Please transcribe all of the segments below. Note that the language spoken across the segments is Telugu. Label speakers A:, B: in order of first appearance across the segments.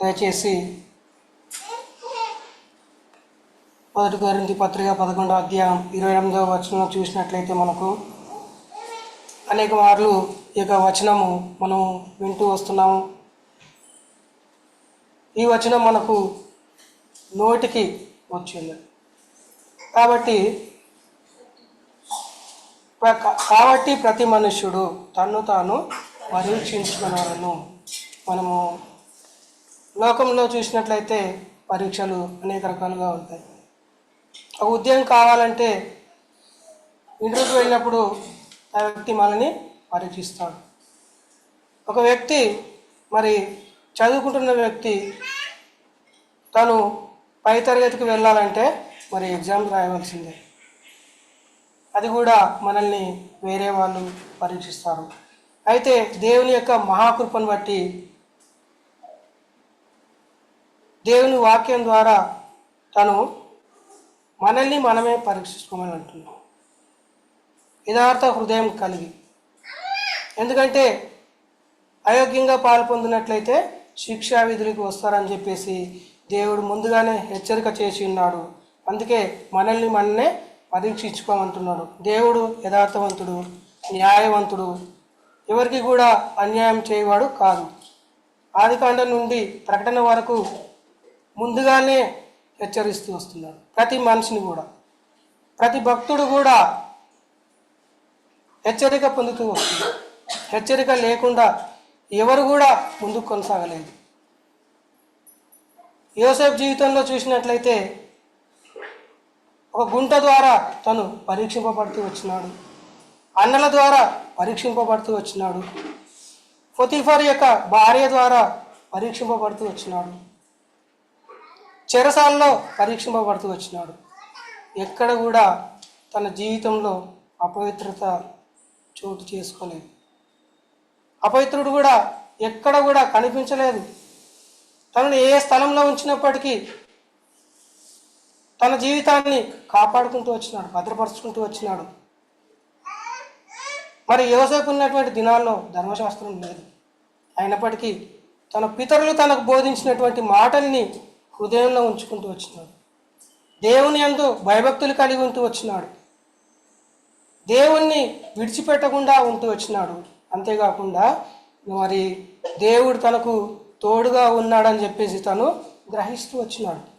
A: దయచేసి మొదటి కొరింథీ పత్రిక పదకొండో అధ్యాయం ఇరవై ఎనిమిదవ వచనం చూసినట్లయితే మనకు అనేక మార్లు ఈ యొక్క వచనము మనం వింటూ వస్తున్నాము. ఈ వచనం మనకు నోటికి వచ్చింది. కాబట్టి కాబట్టి ప్రతి మనుష్యుడు తన్ను తాను పరీక్షించుకున్నాను మనము లోకంలో చూసినట్లయితే పరీక్షలు అనేక రకాలుగా ఉంటాయి. ఒక ఉద్యోగం కావాలంటే ఇంటర్వ్యూకి వెళ్ళినప్పుడు ఆ వ్యక్తి మనల్ని పరీక్షిస్తాడు. ఒక వ్యక్తి మరి చదువుకుంటున్న వ్యక్తి తను పై తరగతికి వెళ్ళాలంటే మరి ఎగ్జామ్ రాయవలసిందే. అది కూడా మనల్ని వేరే వాళ్ళు పరీక్షిస్తారు. అయితే దేవుని యొక్క మహాకృపను బట్టి దేవుని వాక్యం ద్వారా తను మనల్ని మనమే పరీక్షించుకోమని అంటున్నాం. యథార్థ హృదయం కలిగి. ఎందుకంటే అయోగ్యంగా పాల్పొందినట్లయితే శిక్షా విధులకు వస్తారని చెప్పేసి దేవుడు ముందుగానే హెచ్చరిక చేసి ఉన్నాడు. అందుకే మనల్ని మననే పరీక్షించుకోమంటున్నాడు. దేవుడు యథార్థవంతుడు న్యాయవంతుడు ఎవరికి కూడా అన్యాయం చేయవాడు కాదు. ఆదికాండం నుండి ప్రకటన వరకు ముందుగానే హెచ్చరిస్తూ వస్తున్నాడు ప్రతి మనిషిని కూడా. ప్రతి భక్తుడు కూడా హెచ్చరిక పొందుతూ వస్తుంది హెచ్చరిక లేకుండా ఎవరు కూడా ముందుకు కొనసాగలేదు. యోసేఫ్ జీవితంలో చూసినట్లయితే ఒక గుంట ద్వారా తను పరీక్షింపబడుతూ వచ్చినాడు. అన్నల ద్వారా పరీక్షింపబడుతూ వచ్చినాడు. ఫొతిఫర్ యొక్క భార్య ద్వారా పరీక్షింపబడుతూ వచ్చినాడు. చెరసాల్లో పరీక్షింపబడుతూ వచ్చినాడు. ఎక్కడ కూడా తన జీవితంలో అపవిత్రత చోటు చేసుకోలేదు. అపవిత్రుడు కూడా ఎక్కడ కూడా కనిపించలేదు. తనను ఏ స్థలంలో ఉంచినప్పటికీ తన జీవితాన్ని కాపాడుకుంటూ వచ్చినాడు భద్రపరుచుకుంటూ వచ్చినాడు. మరి యోసేపు ఉన్నటువంటి దినాల్లో ధర్మశాస్త్రం లేదు. అయినప్పటికీ తన పితరులు తనకు బోధించినటువంటి మాటల్ని హృదయంలో ఉంచుకుంటూ వచ్చినాడు. దేవుని అందు భయభక్తులు కలిగి ఉంటూ వచ్చినాడు. దేవుణ్ణి విడిచిపెట్టకుండా ఉంటూ వచ్చినాడు. అంతేకాకుండా మరి దేవుడు తనకు తోడుగా ఉన్నాడని చెప్పేసి తను గ్రహిస్తూ వచ్చినాడు.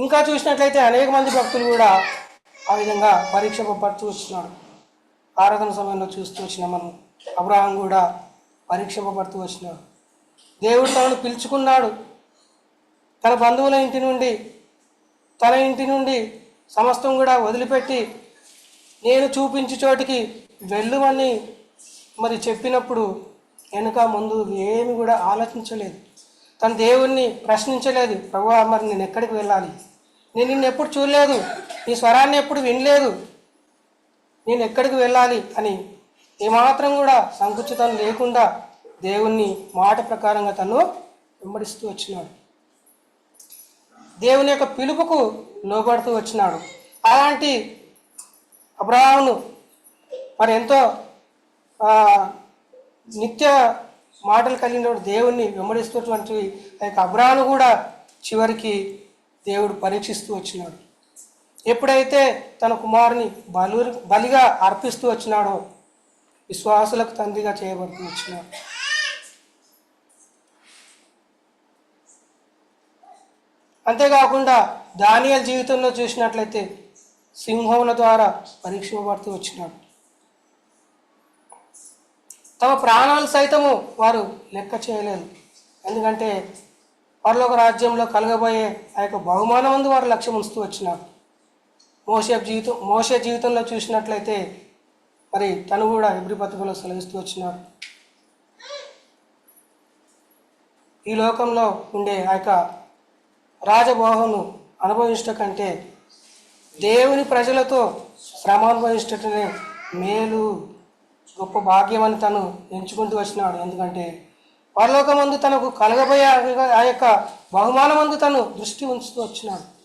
A: ఇంకా చూసినట్లయితే అనేక మంది భక్తులు కూడా ఆ విధంగా పరీక్షపడుతూ వచ్చినాడు ఆరాధన సమయంలో చూస్తూ వచ్చిన మనం. అబ్రాహం కూడా పరీక్షింపబడుతూ వచ్చినాడు. దేవుడు తనను పిలుచుకున్నాడు. తన బంధువుల ఇంటి నుండి తన ఇంటి నుండి సమస్తం కూడా వదిలిపెట్టి నేను చూపించే చోటికి వెళ్ళువని మరి చెప్పినప్పుడు వెనుక ముందు ఏమి కూడా ఆలోచించలేదు. తన దేవుణ్ణి ప్రశ్నించలేదు. ప్రభు మరి నేను ఎక్కడికి వెళ్ళాలి? నేను నిన్ను ఎప్పుడు చూడలేదు. నీ స్వరాన్ని ఎప్పుడు వినలేదు. నేను ఎక్కడికి వెళ్ళాలి? అని ఏమాత్రం కూడా సంకుచితం లేకుండా దేవుణ్ణి మాట ప్రకారంగా తను వెంబడిస్తూ వచ్చినాడు. దేవుని యొక్క పిలుపుకు లోబడుతూ వచ్చినాడు. అలాంటి అబ్రాహామును మరి ఎంతో నిత్య మాటలు కలిగిన దేవుణ్ణి వెంబడిస్తున్నటువంటి ఆ యొక్క అబ్రాహ్ను కూడా చివరికి దేవుడు పరీక్షిస్తూ వచ్చినాడు. ఎప్పుడైతే తన కుమారుని బలు బలిగా అర్పిస్తూ వచ్చినాడో విశ్వాసులకు తండ్రిగా చేయబడుతూ వచ్చినాడు. అంతేకాకుండా దానియల్ జీవితంలో చూసినట్లయితే సింహముల ద్వారా పరీక్షింపబడుతూ వచ్చినాడు. తమ ప్రాణాలు సైతము వారు లెక్క చేయలేదు ఎందుకంటే పరలోక రాజ్యంలో కలగబోయే ఆ యొక్క బహుమానం ముందు వారు లక్ష్యం ఉంచుతూ వచ్చినారు. మోసే జీవితం మోసే జీవితంలో చూసినట్లయితే మరి తను కూడా ఎబ్రి పత్రికలో సెలవిస్తూ వచ్చినాడు. ఈ లోకంలో ఉండే ఆ యొక్క రాజభోగమును అనుభవించట కంటే దేవుని ప్రజలతో శ్రమ అనుభవించటనే మేలు గొప్ప భాగ్యం అని తను ఎంచుకుంటూ వచ్చినాడు. ఎందుకంటే పరలోకమందు తనకు కలగబోయే ఆ- ఆ యొక్క బహుమానమందు తను దృష్టి ఉంచుతూ వచ్చినాడు.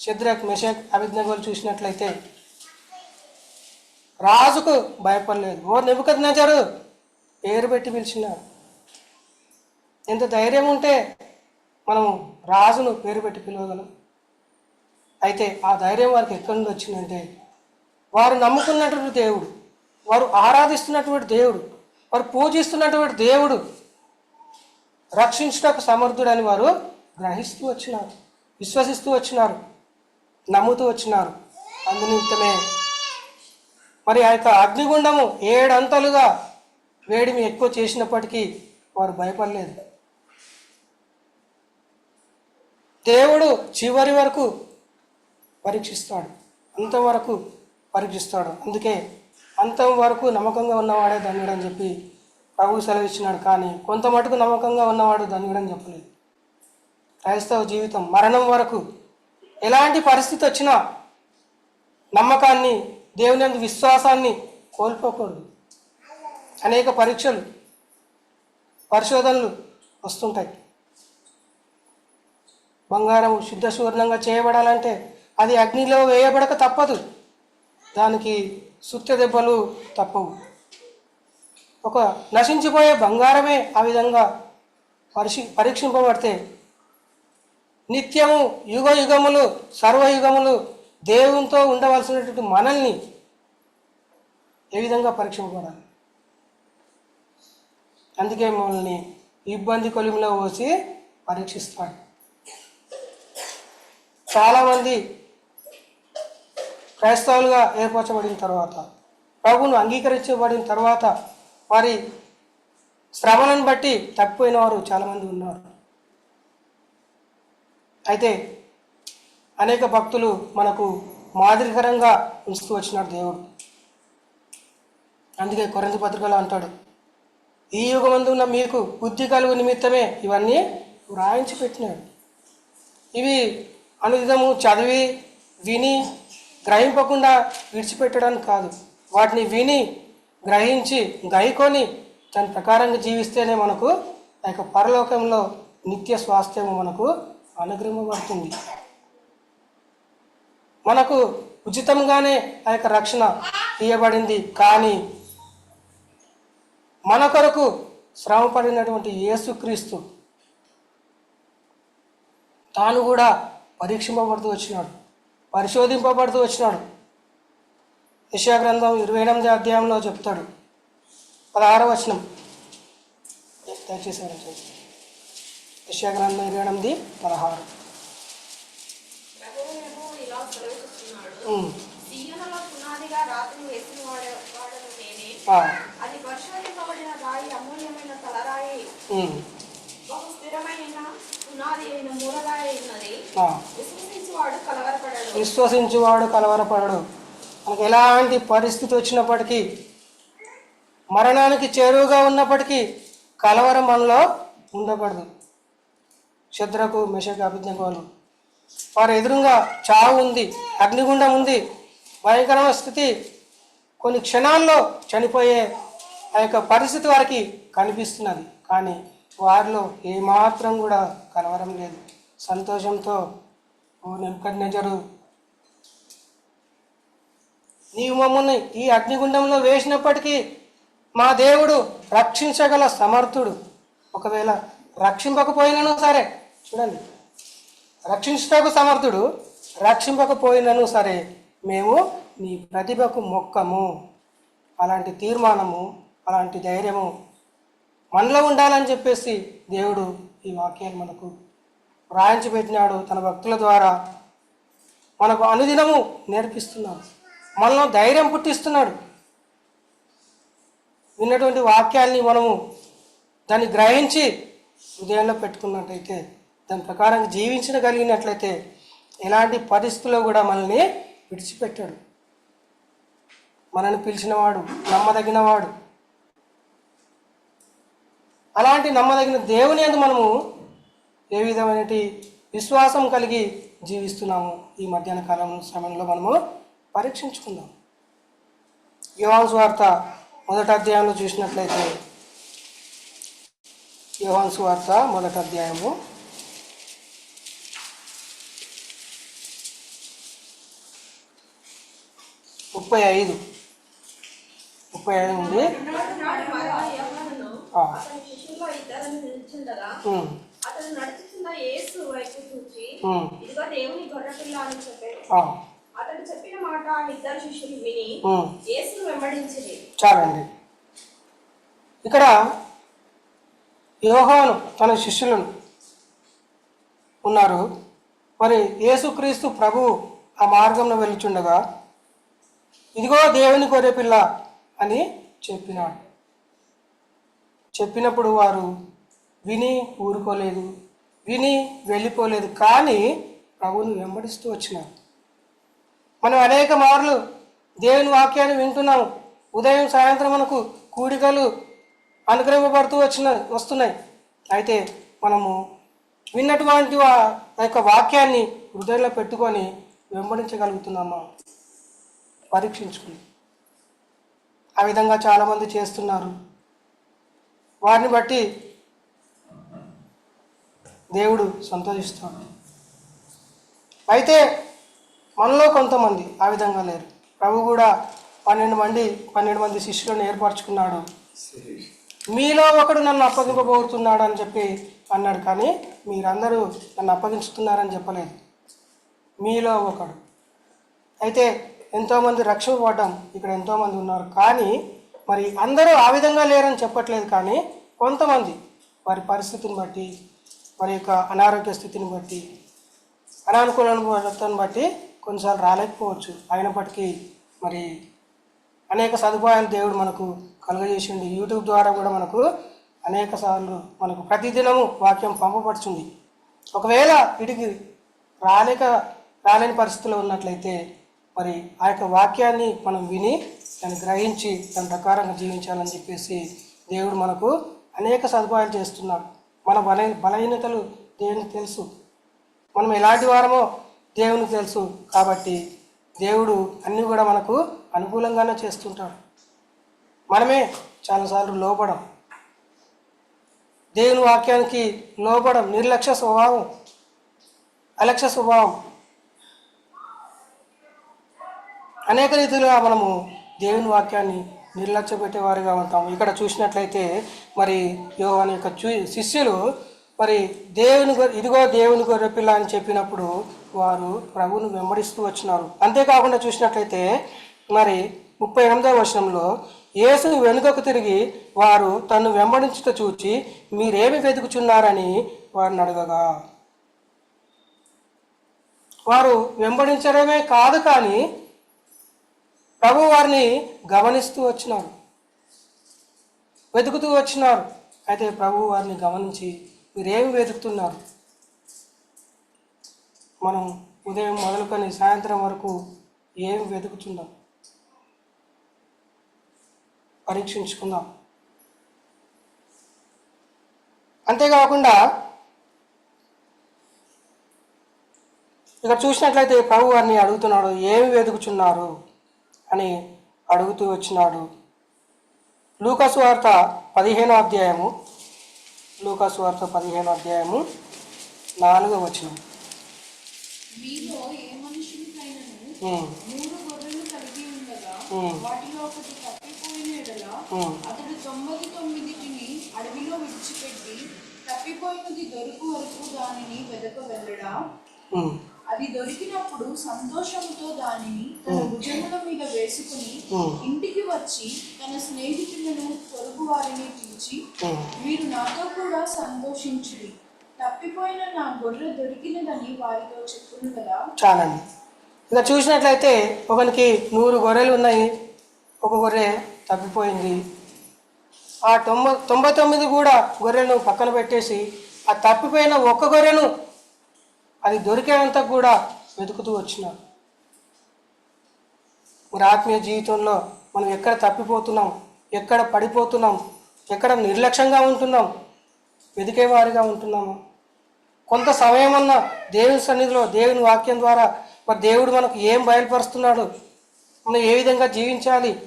A: శద్రక్ మెషక్ అభిజ్ఞలు చూసినట్లయితే రాజుకు భయపడలేదు. ఓ నెబుకద్ నజరు పేరు పెట్టి పిలిచినాడు. ఎంత ధైర్యం ఉంటే మనం రాజును పేరు పెట్టి పిలవగలం. అయితే ఆ ధైర్యం వారికి ఎక్కడి నుండి వచ్చిందంటే వారు నమ్ముకున్నటువంటి దేవుడు వారు ఆరాధిస్తున్నటువంటి దేవుడు వారు పూజిస్తున్నటువంటి దేవుడు రక్షించుటకు సమర్థుడని వారు గ్రహిస్తూ వచ్చినారు విశ్వసిస్తూ వచ్చినారు నమ్ముతూ వచ్చినారు. అందునిమిత్తమే మరి ఆ యొక్క అగ్నిగుండము ఏడంతలుగా వేడిమి ఎక్కువ చేసినప్పటికీ వారు భయపడలేదు. దేవుడు చివరి వరకు పరీక్షిస్తాడు. అంతవరకు పరీక్షిస్తాడు. అందుకే అంతం వరకు నమ్మకంగా ఉన్నవాడే ధన్యుడని చెప్పి ప్రభు సెలవిచ్చినాడు. కానీ కొంత మటుకు నమ్మకంగా ఉన్నవాడు ధన్యుడని చెప్పలేదు. క్రైస్తవ జీవితం మరణం వరకు ఎలాంటి పరిస్థితి వచ్చినా నమ్మకాన్ని దేవుని విశ్వాసాన్ని కోల్పోకూడదు. అనేక పరీక్షలు పరిశోధనలు వస్తుంటాయి. బంగారం శుద్ధ సువర్ణంగా చేయబడాలంటే అది అగ్నిలో వేయబడక తప్పదు. దానికి సుత్త దెబ్బలు తప్పవు. ఒక నశించిపోయే బంగారమే ఆ విధంగా పరిశీ పరీక్షింపబడితే నిత్యము యుగ యుగములు సర్వయుగములు దేవునితో ఉండవలసినటువంటి మనల్ని ఏ విధంగా పరీక్షింపబడాలి? అందుకే మనల్ని ఇబ్బంది కొలిమిలో పోసి పరీక్షిస్తాడు. చాలామంది క్రైస్తవులుగా ఏర్పరచబడిన తర్వాత ప్రభువును అంగీకరించబడిన తర్వాత వారి శ్రమలను బట్టి తప్పిపోయిన వారు చాలామంది ఉన్నారు. అయితే అనేక భక్తులు మనకు మాదిరికరంగా ఉంచుతూ వచ్చినాడు దేవుడు. అందుకే కొరంది పత్రికలో అంటాడు ఈ యుగమందు ఉన్న మీకు బుద్ధి కలుగు నిమిత్తమే ఇవన్నీ వ్రాయించి పెట్టినాడు. ఇవి అనుదినము చదివి విని గ్రహింపకుండా విడిచిపెట్టడం కాదు. వాటిని విని గ్రహించి గైకొని దాని ప్రకారంగా జీవిస్తేనే మనకు ఆ యొక్క పరలోకంలో నిత్య స్వాస్థ్యము మనకు అనుగ్రహింపబడుతుంది మనకు ఉచితంగానే ఆ యొక్క రక్షణ ఇవ్వబడింది కానీ మన కొరకు శ్రమపడినటువంటి యేసుక్రీస్తు తాను కూడా పరీక్షింపబడుతూ వచ్చినాడు. పరిశోధింపబడుతూ వచ్చినాడు. యశా గ్రంథం ఇరవై ఎనిమిది అధ్యాయంలో చెప్తాడు. పదహారవ వచనం. దయచేసి యశా గ్రంథం ఇరవై ఎనిమిది పదహారు
B: అది పరిశోధింపబడిన రాయి అమూల్యమైన తలరాయి.
A: ఉమ్.
B: బహు స్థిరమైన విశ్వసించువాడు కలవరపడడు.
A: మనకు ఎలాంటి పరిస్థితి వచ్చినప్పటికీ మరణానికి చేరువుగా ఉన్నప్పటికీ కలవరం మనలో ఉండకూడదు. శత్రకు మెషక అభిజ్ఞకోలు వారి ఎదురుగా చావు ఉంది అగ్నిగుండం ఉంది. భయంకరమైన స్థితి. కొన్ని క్షణాల్లో చనిపోయే ఆ యొక్క పరిస్థితి వారికి కనిపిస్తున్నది. కానీ వారిలో ఏమాత్రం కూడా కలవరం లేదు. సంతోషంతో ఓ నెంకడ్నెజరు నీవు మమ్మల్ని ఈ అగ్నిగుండంలో వేసినప్పటికీ మా దేవుడు రక్షించగల సమర్థుడు. ఒకవేళ రక్షింపకపోయినను సరే చూడండి. రక్షించటకు సమర్థుడు రక్షింపకపోయినను సరే మేము నీ ప్రతిభకు మొక్కము. అలాంటి తీర్మానము అలాంటి ధైర్యము మనలో ఉండాలని చెప్పేసి దేవుడు ఈ వాక్యాన్ని మనకు వ్రాయించి పెట్టినాడు తన భక్తుల ద్వారా మనకు అనుదినము నేర్పిస్తున్నాడు. మనలో ధైర్యం పుట్టిస్తున్నాడు. విన్నటువంటి వాక్యాల్ని మనము దాన్ని గ్రహించి హృదయంలో పెట్టుకున్నట్లయితే దాని ప్రకారం జీవించగలిగినట్లయితే ఎలాంటి పరిస్థితుల్లో కూడా మనల్ని విడిచిపెట్టాడు. మనల్ని పిలిచినవాడు నమ్మదగినవాడు. అలాంటి నమ్మదగిన దేవుని అందు మనము ఏ విధమైన విశ్వాసం కలిగి జీవిస్తున్నాము? ఈ మధ్యాహ్న కాలం సమయంలో మనము పరీక్షించుకుందాం. యోహాన్ స్వార్త మొదటి అధ్యాయంలో చూసినట్లయితే యోహాన్ స్వార్త మొదటి అధ్యాయము. ముప్పై ఐదు. ముప్పై ఐదు ఉంది
B: నాడు మరలా యోహాను
A: ఆ.
B: అతని శిష్యుల్లో ఇద్దరిని నిల్చుండగా
A: ఉమ్,
B: అతను నడుచుతున్న యేసు వైపు చూచి
A: ఉమ్,
B: ఇదిగో దేవుని గొర్రెపిల్ల అని చెప్పాడు.
A: ఆ,
B: అతడు చెప్పిన మాట ఆ ఇద్దరు శిష్యులు విని
A: ఉమ్.
B: యేసును వెంబడించింది
A: చాలండి. ఇక్కడ యోహాను తన శిష్యులను ఉన్నారు. మరి యేసుక్రీస్తు ప్రభు ఆ మార్గంలో వెళ్తుండగా ఇదిగో దేవుని గొర్రె పిల్ల అని చెప్పినాడు. చెప్పినప్పుడు వారు విని ఊరుకోలేదు విని వెళ్ళిపోలేదు. కానీ ప్రభువుని వెంబడిస్తూ వచ్చినారు. మనం అనేక మార్లు దేవుని వాక్యాన్ని వింటున్నాము. ఉదయం సాయంత్రం మనకు కూడికలు అనుగ్రహింపబడుతూ వచ్చిన వస్తున్నాయి. అయితే మనము విన్నటువంటి ఆ యొక్క వాక్యాన్ని హృదయంలో పెట్టుకొని వెంబడించగలుగుతున్నామా? పరీక్షించుకుని ఆ విధంగా చాలామంది చేస్తున్నారు. వారిని బట్టి దేవుడు సంతోషిస్తాడు. అయితే మనలో కొంతమంది ఆ విధంగా లేరు. ప్రభు కూడా పన్నెండు మంది పన్నెండు మంది శిష్యులను ఏర్పరచుకున్నాడు. మీలో ఒకడు నన్ను అప్పగింపబోతున్నాడు అని చెప్పి అన్నాడు కానీ మీరందరూ నన్ను అప్పగించుతున్నారని చెప్పలేదు. మీలో ఒకడు. అయితే ఎంతోమంది రక్షింపబడ్డం ఇక్కడ ఎంతోమంది ఉన్నారు. కానీ మరి అందరూ ఆ విధంగా లేరని చెప్పట్లేదు కానీ కొంతమంది వారి పరిస్థితిని బట్టి వారి యొక్క అనారోగ్య స్థితిని బట్టి అనానుకూలతను బట్టి కొన్నిసార్లు రాలేకపోవచ్చు. అయినప్పటికీ మరి అనేక సదుపాయాలు దేవుడు మనకు కలుగజేసింది యూట్యూబ్ ద్వారా కూడా మనకు అనేక సార్లు మనకు ప్రతిదినము వాక్యం పంపబడుతుంది. ఒకవేళ వీటికి రాలేక రాలేని పరిస్థితిలో ఉన్నట్లయితే మరి ఆ యొక్క వాక్యాన్ని మనం విని దాన్ని గ్రహించి దాని ప్రకారంగా జీవించాలని చెప్పేసి దేవుడు మనకు అనేక సదుపాయాలు చేస్తున్నాడు. మన బల బలహీనతలు దేవునికి తెలుసు. మనం ఎలాంటి వారమో దేవునికి తెలుసు. కాబట్టి దేవుడు అన్నీ కూడా మనకు అనుకూలంగానే చేస్తుంటాడు. మనమే చాలాసార్లు లోపడం. దేవుని వాక్యానికి లోపడం నిర్లక్ష్య స్వభావం అలక్ష్య స్వభావం. అనేక రీతిలో మనము దేవుని వాక్యాన్ని నిర్లక్ష్యపెట్టేవారుగా ఉంటాం ఇక్కడ చూసినట్లయితే మరి యోహాను యొక్క చూ శిష్యులు మరి దేవుని ఇదిగో దేవుని గొర్రె పిల్ల అని చెప్పినప్పుడు వారు ప్రభువును వెంబడిస్తూ వచ్చినారు. అంతేకాకుండా చూసినట్లయితే మరి ముప్పై ఎనిమిదవ వర్షంలో యేసు వెనుకకు తిరిగి వారు తను వెంబడించుట చూచి మీరేమి వెతుకుచున్నారని వారిని అడగగా. వారు వెంబడించడమే కాదు కానీ ప్రభు వారిని గమనిస్తూ వచ్చినారు. వెతుకుతూ వచ్చినారు. అయితే ప్రభు వారిని గమనించి మీరేమి వెతుకుతున్నారు? మనం ఉదయం మొదలుకొని సాయంత్రం వరకు ఏం వెతుకుతున్నాం? పరీక్షించుకుందాం. అంతేకాకుండా ఇక్కడ చూసినట్లయితే ప్రభు వారిని అడుగుతున్నాడు ఏమి వెతుకుచున్నారు అని అడుగుతూ వచ్చినాడు. లూకాసు వార్త పదిహేనో అధ్యాయము. లూకాసు వార్త పదిహేనో అధ్యాయము నాలుగో
C: అతడు తొమ్మిదిటిని అడవిలో విడిచిపెట్టి తప్పిపోయినది దొరుకు వరకు దానిని వెదక వెళ్ళడా?
A: ఉమ్,
C: అది దొరికినప్పుడు సంతోషంతో దానిని భుజముల మీద వేసుకుని ఇంటికి వచ్చి తన స్నేహితులను పొరుగు వారిని పిలిచి. మీరు నాతో కూడా సంతోషించుడి. తప్పిపోయిన నా గొర్రె దొరికినదని వారితో చెప్పును కదా?
A: చాలండి. ఇక చూసినట్లయితే ఒకనికి నూరు గొర్రెలు ఉన్నాయి ఒక గొర్రె తప్పిపోయింది. ఆ తొంభై తొంభై తొమ్మిది కూడా గొర్రెను పక్కన పెట్టేసి ఆ తప్పిపోయిన ఒక్క గొర్రెను అది దొరికేంత కూడా వెతుకుతూ వచ్చినారు. మరి ఆత్మీయ జీవితంలో మనం ఎక్కడ తప్పిపోతున్నాం? ఎక్కడ పడిపోతున్నాం? ఎక్కడ నిర్లక్ష్యంగా ఉంటున్నాం? వెతికేవారిగా ఉంటున్నాము? కొంత సమయం అన్న దేవుని సన్నిధిలో దేవుని వాక్యం ద్వారా మరి దేవుడు మనకు ఏం బయలుపరుస్తున్నాడు? మనం ఏ విధంగా జీవించాలి?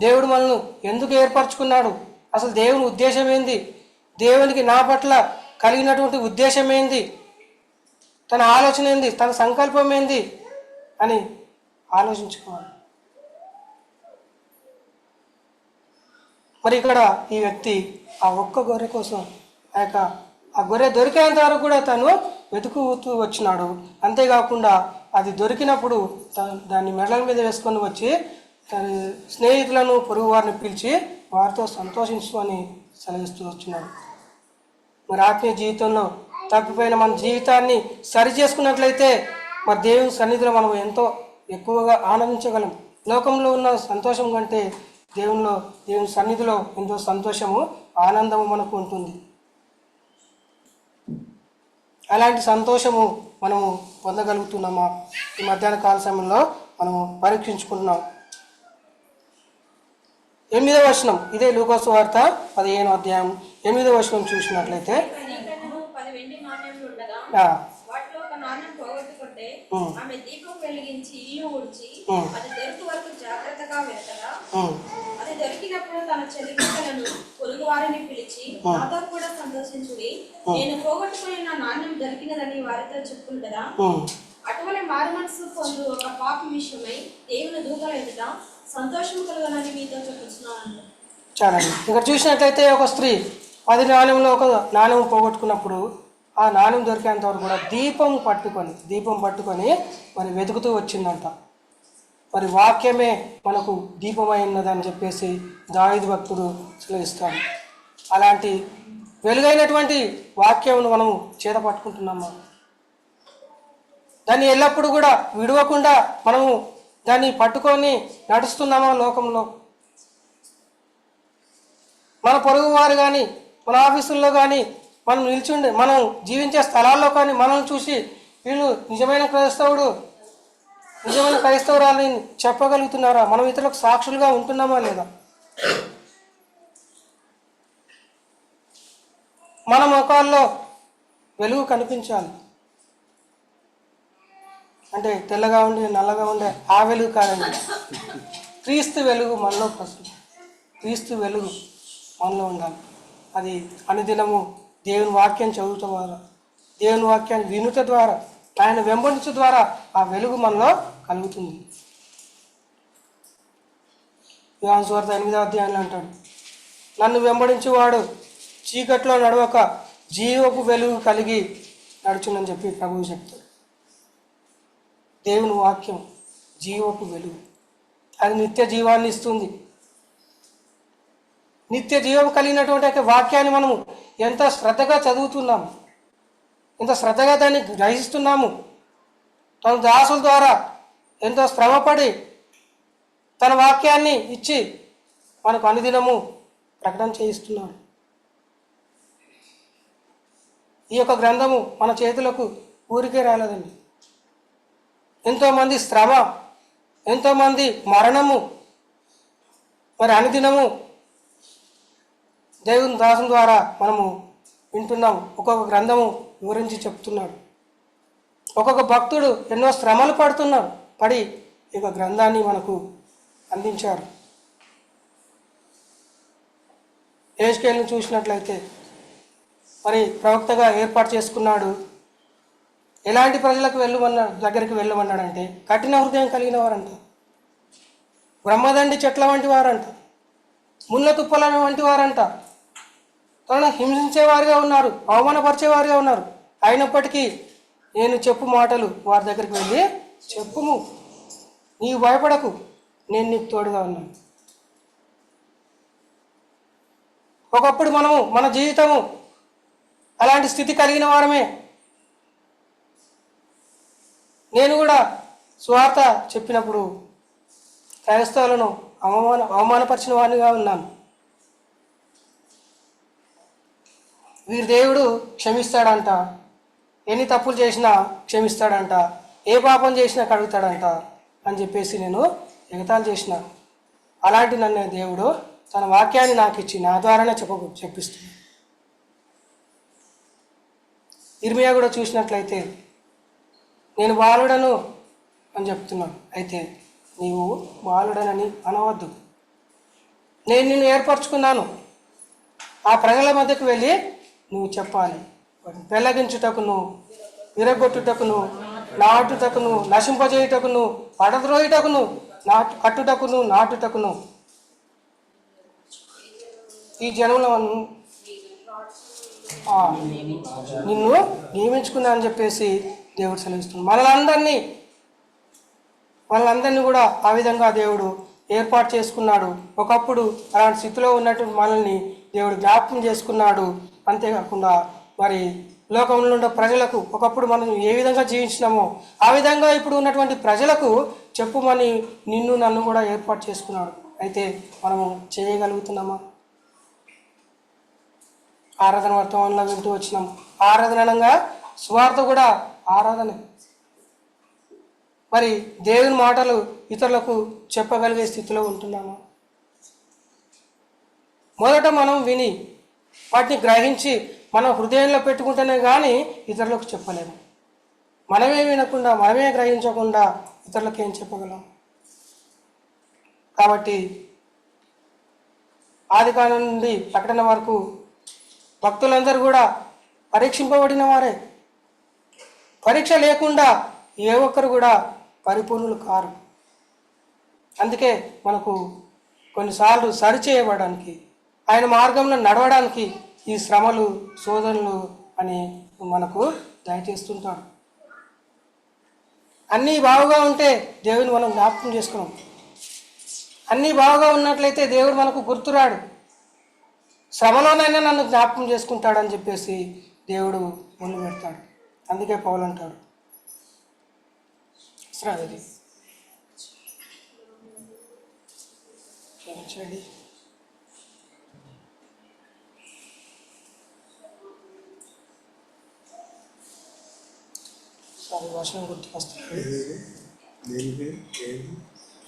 A: దేవుడు మనల్ని ఎందుకు ఏర్పరచుకున్నాడు? అసలు దేవుని ఉద్దేశం ఏంది? దేవునికి నా పట్ల కలిగినటువంటి ఉద్దేశం ఏంది? తన ఆలోచన ఏంది? తన సంకల్పం ఏంది? అని ఆలోచించుకోవాలి. మరి ఇక్కడ ఈ వ్యక్తి ఆ ఒక్క గొర్రె కోసం ఆ యొక్క ఆ గొర్రె దొరికేంత వరకు కూడా తను వెతుకుతూ వచ్చినాడు. అంతేకాకుండా అది దొరికినప్పుడు దాన్ని మెడల మీద వేసుకొని వచ్చి తన స్నేహితులను పొరుగు వారిని పిలిచి వారితో సంతోషించు అని సెలవిస్తూ వచ్చినాడు. మరి ఆత్మీయ జీవితంలో తప్పిపోయిన మన జీవితాన్ని సరి చేసుకున్నట్లయితే మరి దేవుని సన్నిధిలో మనం ఎంతో ఎక్కువగా ఆనందించగలం. లోకంలో ఉన్న సంతోషం కంటే దేవునిలో దేవుని సన్నిధిలో ఎంతో సంతోషము ఆనందము మనకు ఉంటుంది. అలాంటి సంతోషము మనము పొందగలుగుతున్నామా? ఈ మధ్యాహ్న కాల సమయంలో మనము పరీక్షించుకుంటున్నాం. ఎనిమిదవ వచనం. ఇదే లూకోసు వార్త పదిహేను అధ్యాయం. ఎనిమిదవ వచనం చూసినట్లయితే
B: ఆమె దీపం వెలిగించి ఇల్లు
A: ఉమ్.
B: అది దొరికి వరకు జాగ్రత్తగా వెతగా అది దొరికినప్పుడు తన చెలికలను పొరుగు వారిని పిలిచి నాతో కూడా సంతోషించుడి. నేను పోగొట్టుకుని నా నాణ్యం దొరికినదని వారితో చెప్పుకుంటదా
A: ఉమ్.
B: అటువలే మారు మనసు పొందు ఒక పాపి విషయమై దేవుని దూతల ఎదుట సంతోషం కలగనని మీతో చెప్పుతున్నాను
A: చాలండి ఇక్కడ చూసినట్లయితే ఒక స్త్రీ పది నాణ్యంలో ఒక నాణ్యం పోగొట్టుకున్నప్పుడు ఆ నాణ్యం దొరికేంత వరకు కూడా దీపం పట్టుకొని దీపం పట్టుకొని మరి వెతుకుతూ వచ్చిందంట. మరి వాక్యమే మనకు దీపమై ఉన్నదని చెప్పేసి దావిది భక్తుడు సెలవిస్తాడు. అలాంటి వెలుగైనటువంటి వాక్యమును మనము చేత పట్టుకుంటున్నాము? దాన్ని ఎల్లప్పుడూ కూడా విడవకుండా మనము దాన్ని పట్టుకొని నడుస్తున్నామా లోకంలో? మన పొరుగు వారు కానీ మన ఆఫీసుల్లో కానీ మనం నిల్చుండి మనం జీవించే స్థలాల్లో కానీ మనల్ని చూసి వీళ్ళు నిజమైన క్రైస్తవుడు నిజమైన క్రైస్తవురాలని చెప్పగలుగుతున్నారా? మనం ఇతరులకు సాక్షులుగా ఉంటున్నామా లేదా? మన ముఖాల్లో వెలుగు కనిపించాలి. అంటే తెల్లగా ఉండి నల్లగా ఉండే ఆ వెలుగు కాదండి. క్రీస్తు వెలుగు మనలో ప్రస్తుతం. క్రీస్తు వెలుగు మనలో ఉండాలి. అది అనుదినము దేవుని వాక్యం చదువుతాం ద్వారా దేవుని వాక్యాన్ని వినుట ద్వారా ఆయన వెంబడించడం ద్వారా ఆ వెలుగు మనలో కలుగుతుంది. యోహాను ఎనిమిదవ అధ్యాయంలో అంటాడు నన్ను వెంబడించేవాడు చీకట్లో నడవక జీవపు వెలుగు కలిగి నడుచునని చెప్పి ప్రభువు చెప్తాడు. దేవుని వాక్యం జీవపు వెలుగు. అది నిత్య జీవాన్ని ఇస్తుంది. నిత్య జీవం కలిగినటువంటి వాక్యాన్ని మనము ఎంత శ్రద్ధగా చదువుతున్నాము ఎంత శ్రద్ధగా దాన్ని గ్రహిస్తున్నాము తన దాసుల ద్వారా ఎంతో శ్రమపడి తన వాక్యాన్ని ఇచ్చి మనకు అనుదినము ప్రకటన చేయిస్తున్నాడు ఈ యొక్క గ్రంథము మన చేతులకు ఊరికే రాలేదండి. ఎంతోమంది శ్రమ ఎంతోమంది మరణము మరి అనుదినము దేవుని దాసం ద్వారా మనము వింటున్నాం. ఒక్కొక్క గ్రంథము వివరించి చెప్తున్నాడు. ఒక్కొక్క భక్తుడు ఎన్నో శ్రమలు పడుతున్నాడు పడి ఈ యొక్క గ్రంథాన్ని మనకు అందించారు. ఏజ్కేల్ని చూసినట్లయితే మరి ప్రవక్తగా ఏర్పాటు చేసుకున్నాడు. ఎలాంటి ప్రజలకు వెళ్ళమన్నాడు దగ్గరికి వెళ్ళమన్నాడంటే కఠిన హృదయం కలిగిన వారంట. బ్రహ్మదండి చెట్ల వంటి వారంట. ముళ్ళ తుప్పల వంటి వారంట. తనను హింసించేవారుగా ఉన్నారు అవమానపరిచేవారుగా ఉన్నారు. అయినప్పటికీ నేను చెప్పు మాటలు వారి దగ్గరికి వెళ్ళి చెప్పుము నీవు భయపడకు నేను నీకు తోడుగా ఉన్నాను. ఒకప్పుడు మనము మన జీవితము అలాంటి స్థితి కలిగిన వారమే. నేను కూడా స్వార్థ చెప్పినప్పుడు క్రైస్తవులను అవమాన అవమానపరిచిన వాడినిగా ఉన్నాను. వీరి దేవుడు క్షమిస్తాడంట. ఎన్ని తప్పులు చేసినా క్షమిస్తాడంట. ఏ పాపం చేసినా కడుగుతాడంట అని చెప్పేసి నేను ఎగతాలు చేసిన. అలాంటి నన్ను దేవుడు తన వాక్యాన్ని నాకు ఇచ్చి నా ద్వారానే చెప్ప చెప్పిస్తుంది. ఇర్మియా కూడా చూసినట్లయితే నేను బాలుడను అని చెప్తున్నాను అయితే నీవు బాలుడనని అనవద్దు. నేను నిన్ను ఏర్పరచుకున్నాను. ఆ ప్రజల మధ్యకు వెళ్ళి నువ్వు చెప్పాలి. వాటిని పెళ్ళగించుటకును విరగొట్టుటకును నాటుటకును నశింపజేయుటకును పడద్రోయుటకును నాటు కట్టుటకును నాటుటకును ఈ జనములను నిన్ను నియమించుకున్నా అని చెప్పేసి దేవుడు సెలవిస్తున్నాడు. మనలందరినీ వాళ్ళందరినీ కూడా ఆ విధంగా దేవుడు ఏర్పాటు చేసుకున్నాడు. ఒకప్పుడు అలాంటి స్థితిలో ఉన్నటువంటి మనల్ని దేవుడు జ్ఞాపకం చేసుకున్నాడు. అంతేకాకుండా మరి లోకంలో ఉన్న ప్రజలకు ఒకప్పుడు మనం ఏ విధంగా జీవించినామో ఆ విధంగా ఇప్పుడు ఉన్నటువంటి ప్రజలకు చెప్పుమని నిన్ను నన్ను కూడా ఏర్పాటు చేసుకున్నాడు. అయితే మనము చేయగలుగుతున్నామా? ఆరాధన వర్తమానంలో వింటూ వచ్చినాం. ఆరాధన అనగా స్వార్థ కూడా ఆరాధన. మరి దేవుని మాటలు ఇతరులకు చెప్పగలిగే స్థితిలో ఉంటున్నామా? మొదట మనం విని వాటిని గ్రహించి మనం హృదయంలో పెట్టుకుంటేనే కానీ ఇతరులకు చెప్పలేము. మనమే వినకుండా మనమే గ్రహించకుండా ఇతరులకు ఏం చెప్పగలం? కాబట్టి ఆది కాలం నుండి ప్రకటన వరకు భక్తులందరూ కూడా పరీక్షింపబడిన వారే. పరీక్ష లేకుండా ఏ ఒక్కరు కూడా పరిపూర్ణులు కారు. అందుకే మనకు కొన్నిసార్లు సరిచేయబడడానికి ఆయన మార్గంలో నడవడానికి ఈ శ్రమలు శోధనలు అని మనకు దయచేస్తుంటాడు. అన్నీ బాగుగా ఉంటే దేవుని మనం జ్ఞాపకం చేసుకున్నాం. అన్నీ బాగుగా ఉన్నట్లయితే దేవుడు మనకు గుర్తురాడు శ్రమలోనైనా నన్ను జ్ఞాపకం చేసుకుంటాడని చెప్పేసి దేవుడు ముందు పెడతాడు. అందుకే పౌలు అంటాడు. క్షమించండి. సరే వర్షం గుర్తుకొస్తుంది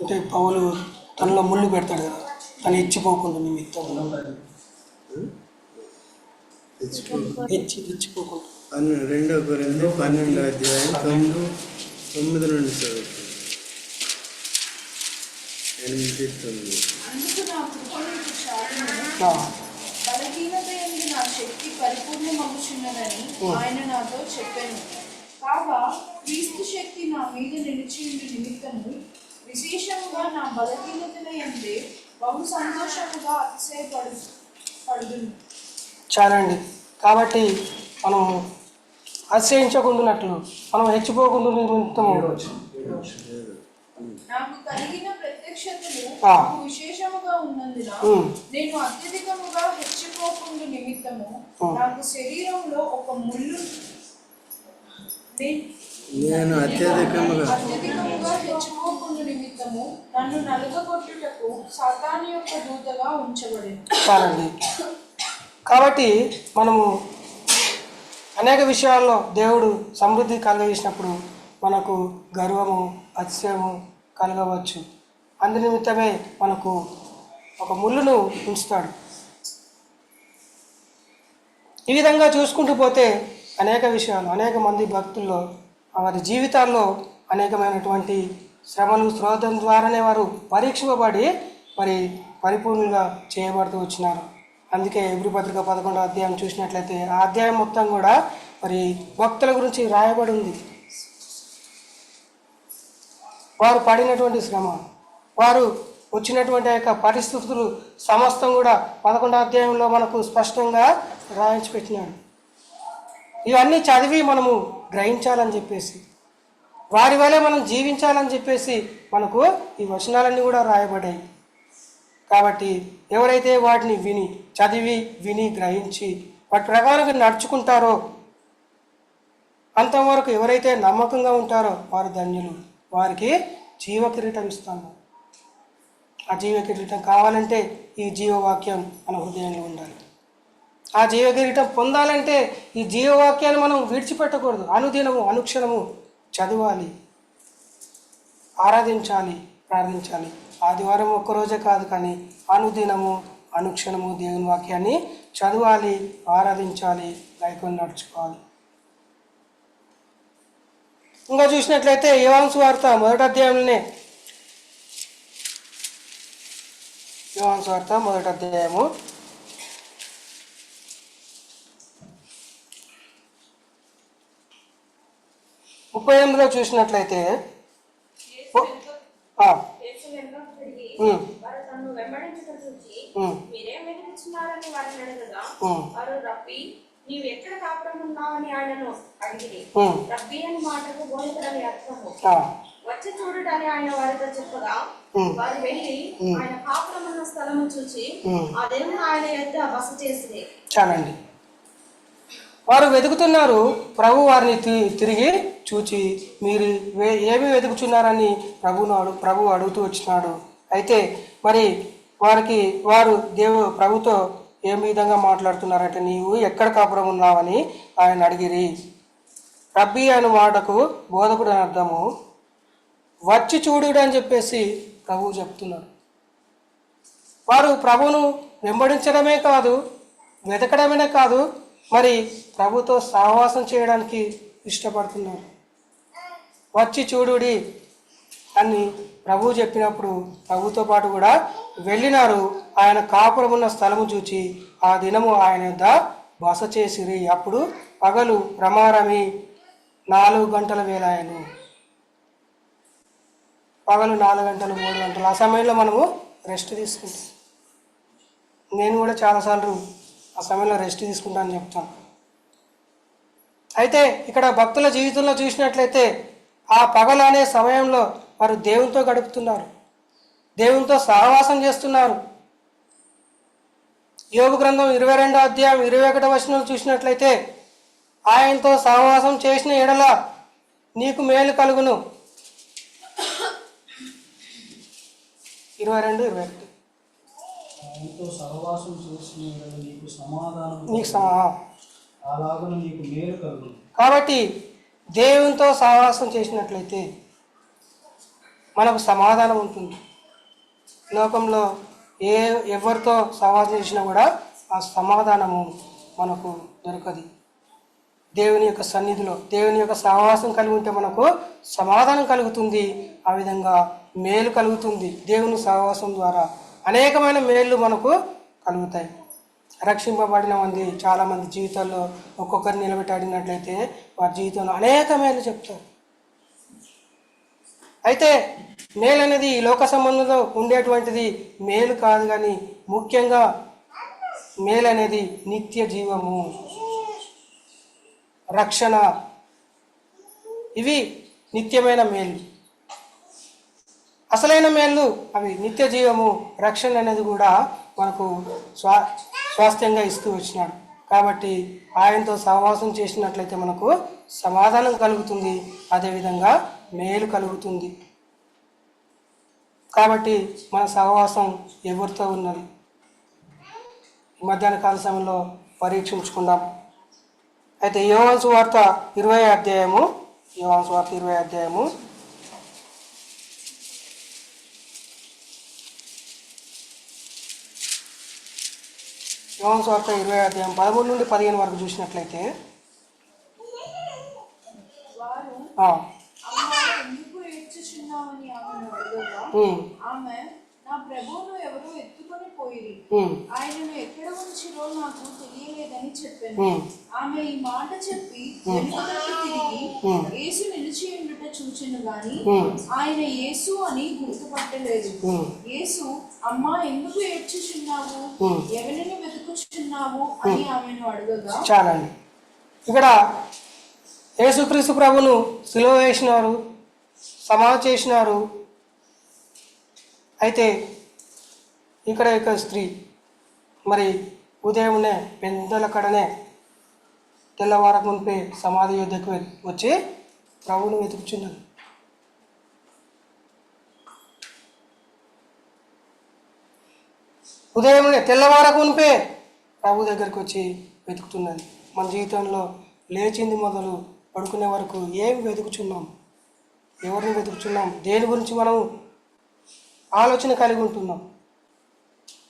A: అంటే పౌలు తనలో ముళ్ళు పెడతాడు కదా తను ఇచ్చిపోకుండా నిమిత్తం. ఇచ్చి ఇచ్చిపోకుండా.
D: రెండో కొరింది పన్నెండో అధ్యాయం తొమ్మిది తొమ్మిది నుండి చదువుతుంది. ఎనిమిది తొమ్మిది.
C: బలహీనత ఎందు నా శక్తి పరిపూర్ణమగుచున్నదని ఆయన నాతో చెప్పాను. కాగా క్రీస్తు శక్తి నా మీద నిలిచి ఉండి నిమిత్తము విశేషముగా నా బలహీనతల ఎందే బహు సంతోషముగా అతిశయపడు పడుదును
A: చాలండి కాబట్టి మనం అతిశయించకుండానట్లు మనం హెచ్చిపోకుండా నిమిత్తము
C: నాకు కలిగిన ప్రత్యక్షతలు విశేషముగా ఉన్నందున. నేను అత్యధికముగా హెచ్చిపోకుండా నిమిత్తము. నాకు శరీరంలో ఒక ముళ్ళు
D: నేను అత్యధికముగా
C: అత్యధికముగా హెచ్చిపోకుండా నిమిత్తము నన్ను నలుగగొట్టుటకు సాతాను యొక్క దూతగా ఉంచబడింది
A: చాలండి కాబట్టి మనము అనేక విషయాల్లో దేవుడు సమృద్ధి కలగజేసినప్పుడు మనకు గర్వము అతిశయము కలగవచ్చు. అందు నిమిత్తమే మనకు ఒక ముళ్ళును ఉంచుతాడు. ఈ విధంగా చూసుకుంటూ పోతే అనేక విషయాలు అనేక మంది భక్తుల్లో వారి జీవితాల్లో అనేకమైనటువంటి శ్రమలు శ్రోతం ద్వారానే వారు పరీక్షింపబడి మరి పరిపూర్ణంగా చేయబడుతూ వచ్చినారు. అందుకే ఎబ్రి పత్రిక పదకొండో అధ్యాయం చూసినట్లయితే ఆ అధ్యాయం మొత్తం కూడా మరి భక్తుల గురించి రాయబడి ఉంది. వారు పడినటువంటి శ్రమ వారు వచ్చినటువంటి యొక్క పరిస్థితులు సమస్తం కూడా పదకొండో అధ్యాయంలో మనకు స్పష్టంగా రాయించి పెట్టినాడు. ఇవన్నీ చదివి మనము గ్రహించాలని చెప్పేసి వారి వలె మనం జీవించాలని చెప్పేసి మనకు ఈ వచనాలన్నీ కూడా రాయబడ్డాయి. కాబట్టి ఎవరైతే వాటిని విని చదివి విని గ్రహించి వాటి ప్రకారంగా నడుచుకుంటారో అంతవరకు ఎవరైతే నమ్మకంగా ఉంటారో వారు ధన్యులు. వారికి జీవ కిరీటం ఇస్తాను ఆ జీవ కిరీటం కావాలంటే ఈ జీవవాక్యం మన హృదయంలో ఉండాలి. ఆ జీవ కిరీటం పొందాలంటే ఈ జీవవాక్యాన్ని మనం విడిచిపెట్టకూడదు. అనుదినము అనుక్షణము చదవాలి. ఆరాధించాలి ప్రార్థించాలి. ఆదివారం ఒక్కరోజే కాదు కానీ అనుదినము అనుక్షణము దేవుని వాక్యాన్ని చదవాలి ఆరాధించాలి లైకొని నడుచుకోవాలి. ఇంకా చూసినట్లయితే యోహాన్స్ వార్త మొదటి అధ్యాయంలోనే యోహాన్స్ వార్త మొదటి అధ్యాయము ముప్పై ఎనిమిదిలో చూసినట్లయితే ఓ, ఆ,
B: యేసు వెనుకకు తిరిగి
A: ఉమ్,
B: వారు తను వెంబడించడం చూచి
A: ఉమ్,
B: మీరేం వెతుకుతున్నారని వారిని అడగగా
A: ఉమ్,
B: వారు రబ్బీ నీవు ఎక్కడ కాపురం ఉన్నావని ఆయనను అడిగిరి
A: ఉమ్.
B: రబ్బీ అని మాటకు అర్థము.
A: ఆ,
B: వచ్చి చూడుటని ఆయన వారితో చెప్పగా వారు వెళ్ళి ఆయన కాపురం ఉన్న స్థలము చూచి
A: ఉమ్.
B: ఆ దేవుని ఆయన బస చేసింది
A: చాలండి. వారు వెతుకుతున్నారు. ప్రభు వారిని తి- తిరిగి చూచి మీరు ఏమి వెతుకుతున్నారని ప్రభును అడు ప్రభు అడుగుతూ వచ్చినాడు. అయితే మరి వారికి వారు దేవు ప్రభుతో ఏ విధంగా మాట్లాడుతున్నారంటే నీవు ఎక్కడ కాపురం ఉన్నావని ఆయన అడిగిరి. రబ్బీ అనే మాటకు బోధకుడు అని అర్థము వచ్చి చూడుడు అని చెప్పేసి ప్రభువు చెప్తున్నాడు. వారు ప్రభువును వెంబడించడమే కాదు వెతకడమే కాదు మరి ప్రభుతో సహవాసం చేయడానికి ఇష్టపడుతున్నారు. వచ్చి చూడుడి అని ప్రభు చెప్పినప్పుడు ప్రభుతో పాటు కూడా వెళ్ళినారు. ఆయన కాపురం ఉన్న స్థలము చూచి ఆ దినము ఆయన యొద్ద బస చేసిరి. అప్పుడు పగలు ప్రమారమి నాలుగు గంటల వేలాయను పగలు నాలుగు గంటలు మూడు గంటలు ఆ సమయంలో మనము రెస్ట్ తీసుకుంటాం. నేను కూడా చాలాసార్లు ఆ సమయంలో రెస్ట్ తీసుకుంటానని చెప్తాను అయితే ఇక్కడ భక్తుల జీవితంలో చూసినట్లయితే ఆ పగలు అనే సమయంలో వారు దేవునితో గడుపుతున్నారు. దేవునితో సహవాసం చేస్తున్నారు. యోగ గ్రంథం ఇరవై రెండో అధ్యాయం ఇరవై ఒకటో వచనంలో చూసినట్లయితే ఆయనతో సహవాసం చేసిన ఎడల నీకు మేలు కలుగును. ఇరవై రెండు ఇరవై ఒకటి.
E: ఆయనతో సహవాసం చేసిన నీకు సమాధానం
A: నీకు
E: అలాగను నీకు మేలు కలుగును.
A: కాబట్టి దేవునితో సహవాసం చేసినట్లయితే మనకు సమాధానం ఉంటుంది. లోకంలో ఏ ఎవరితో సహవాసం చేసినా కూడా ఆ సమాధానము మనకు దొరకదు. దేవుని యొక్క సన్నిధిలో దేవుని యొక్క సహవాసం కలిగి ఉంటే మనకు సమాధానం కలుగుతుంది. ఆ విధంగా మేలు కలుగుతుంది దేవుని సహవాసం ద్వారా. అనేకమైన మేళ్ళు మనకు కలుగుతాయి. రక్షింపబడిన మంది చాలామంది జీవితాల్లో ఒక్కొక్కరిని నిలబెట్టాడినట్లయితే వారి జీవితంలో అనేక మేలు చెప్తారు. అయితే మేలు అనేది ఈ లోక సంబంధంలో ఉండేటువంటిది మేలు కాదు కానీ ముఖ్యంగా మేలు అనేది నిత్య జీవము. రక్షణ. ఇవి నిత్యమైన మేలు. అసలైన మేళ్ళు అవి నిత్య జీవము రక్షణ అనేది కూడా మనకు స్వా స్వాస్థ్యంగా ఇస్తూ వచ్చినాడు. కాబట్టి ఆయనతో సహవాసం చేసినట్లయితే మనకు సమాధానం కలుగుతుంది. అదేవిధంగా మేలు కలుగుతుంది. కాబట్టి మన సహవాసం ఎవరితో ఉన్నది? మధ్యాహ్న కాల సమయంలో పరీక్షించుకుందాం. అయితే యోవాన్స్ వార్త ఇరవై అధ్యాయము యోవాన్స్ వార్త ఇరవై అధ్యాయము యోవాన్స్ వార్త ఇరవై అధ్యాయం పదమూడు నుండి పదిహేను వరకు చూసినట్లయితే.
C: ఆమె నా ప్రభువును
A: ఉమ్,
C: ఆయనను ఎక్కడ ఉంచిరో నాకు తెలియలేదని చెప్పాను. ఆమె ఈ మాట చెప్పి వెనుకకు తిరిగి. యేసు నిలిచి ఉండుట చూచెను గాని ఆయన యేసు అని గుర్తుపట్టలేదు. యేసు అమ్మా ఎందుకు ఏడ్చుచున్నావు. ఎవరిని వెతుకుచున్నావు అని ఆమెను అడగగా
A: చాలండి. ఇక్కడ యేసుక్రీస్తు ప్రభును సిలువ వేసినారు సమాధి చేసినారు. అయితే ఇక్కడ యొక్క స్త్రీ మరి ఉదయంనే పెద్దల కడనే తెల్లవారకు మునిపే సమాధి యుద్ధకు వచ్చి ప్రభువును వెతుకుచున్నది ఉదయంనే తెల్లవారకు మునిపే ప్రభు దగ్గరికి వచ్చి వెతుకుతున్నది. మన జీవితంలో లేచింది మొదలు పడుకునే వరకు ఏమి వెతుకుచున్నాం? ఎవరిని వెతుకుచున్నాం? దేని గురించి మనం ఆలోచన కలిగి ఉంటున్నాం?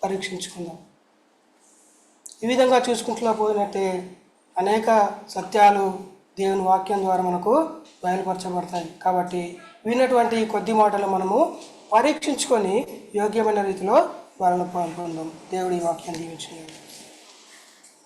A: పరీక్షించుకుందాం. ఈ విధంగా చూసుకుంటూ పోయినట్టే అనేక సత్యాలు దేవుని వాక్యం ద్వారా మనకు బయలుపరచబడతాయి. కాబట్టి విన్నటువంటి కొద్ది మాటలు మనము పరీక్షించుకొని యోగ్యమైన రీతిలో వాళ్ళను పొందుదాం దేవుడి వాక్యాన్ని దీవించుకుందాం